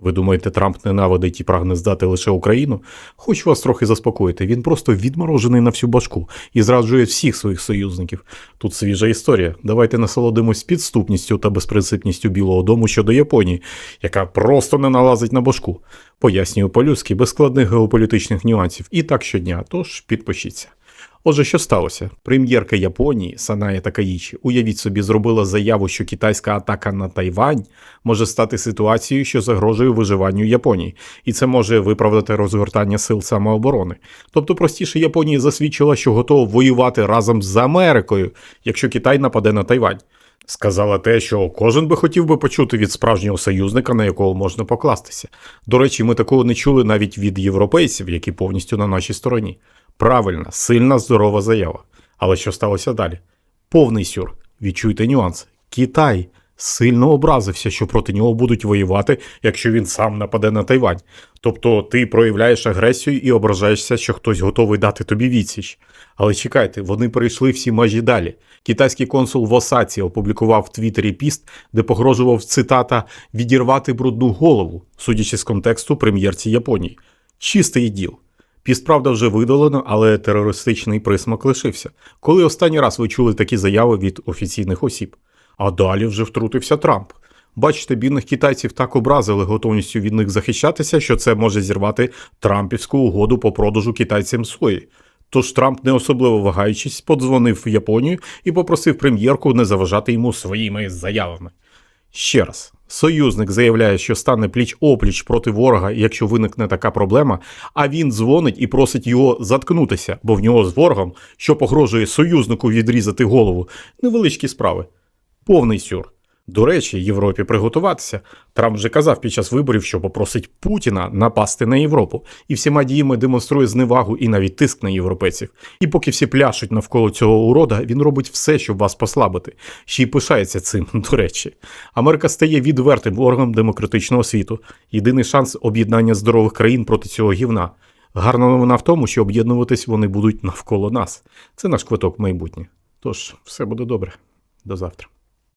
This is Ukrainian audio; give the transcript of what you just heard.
Ви думаєте, Трамп ненавидить і прагне здати лише Україну? Хочу вас трохи заспокоїти. Він просто відморожений на всю башку і зраджує всіх своїх союзників. Тут свіжа історія. Давайте насолодимось підступністю та безпринципністю Білого Дому щодо Японії, яка просто не налазить на башку. Пояснюю по-людськи, без складних геополітичних нюансів. І так щодня. Тож підпишіться. Отже, що сталося? Прем'єрка Японії Саная Такаїчі, уявіть собі, зробила заяву, що китайська атака на Тайвань може стати ситуацією, що загрожує виживанню Японії, і це може виправдати розгортання сил самооборони. Тобто, простіше, Японія засвідчила, що готова воювати разом з Америкою, якщо Китай нападе на Тайвань. Сказала те, що кожен би хотів би почути від справжнього союзника, на якого можна покластися. До речі, ми такого не чули навіть від європейців, які повністю на нашій стороні. Правильна, сильна, здорова заява. Але що сталося далі? Повний сюр. Відчуйте нюанс. Китай сильно образився, що проти нього будуть воювати, якщо він сам нападе на Тайвань. Тобто ти проявляєш агресію і ображаєшся, що хтось готовий дати тобі відсіч. Але чекайте, вони перейшли всі межі далі. Китайський консул в Осаці опублікував в Твіттері піст, де погрожував цитата відірвати брудну голову, судячи з контексту прем'єрці Японії. Чистий діл. Піст, правда, вже видалено, але терористичний присмак лишився. Коли останній раз ви чули такі заяви від офіційних осіб? А далі вже втрутився Трамп. Бачите, бідних китайців так образили готовністю від них захищатися, що це може зірвати Трампівську угоду по продажу китайцям сої. Тож Трамп, не особливо вагаючись, подзвонив в Японію і попросив прем'єрку не заважати йому своїми заявами. Ще раз, союзник заявляє, що стане пліч опліч проти ворога, якщо виникне така проблема, а він дзвонить і просить його заткнутися, бо в нього з ворогом, що погрожує союзнику відрізати голову, невеличкі справи. Повний сюр. До речі, Європі приготуватися. Трамп вже казав під час виборів, що попросить Путіна напасти на Європу, і всіма діями демонструє зневагу і навіть тиск на європейців. І поки всі пляшуть навколо цього урода, він робить все, щоб вас послабити. Ще й пишається цим, до речі. Америка стає відвертим органом демократичного світу. Єдиний шанс об'єднання здорових країн проти цього гівна. Гарна новина в тому, що об'єднуватись вони будуть навколо нас. Це наш квиток в майбутнє. Тож, все буде добре. До завтра.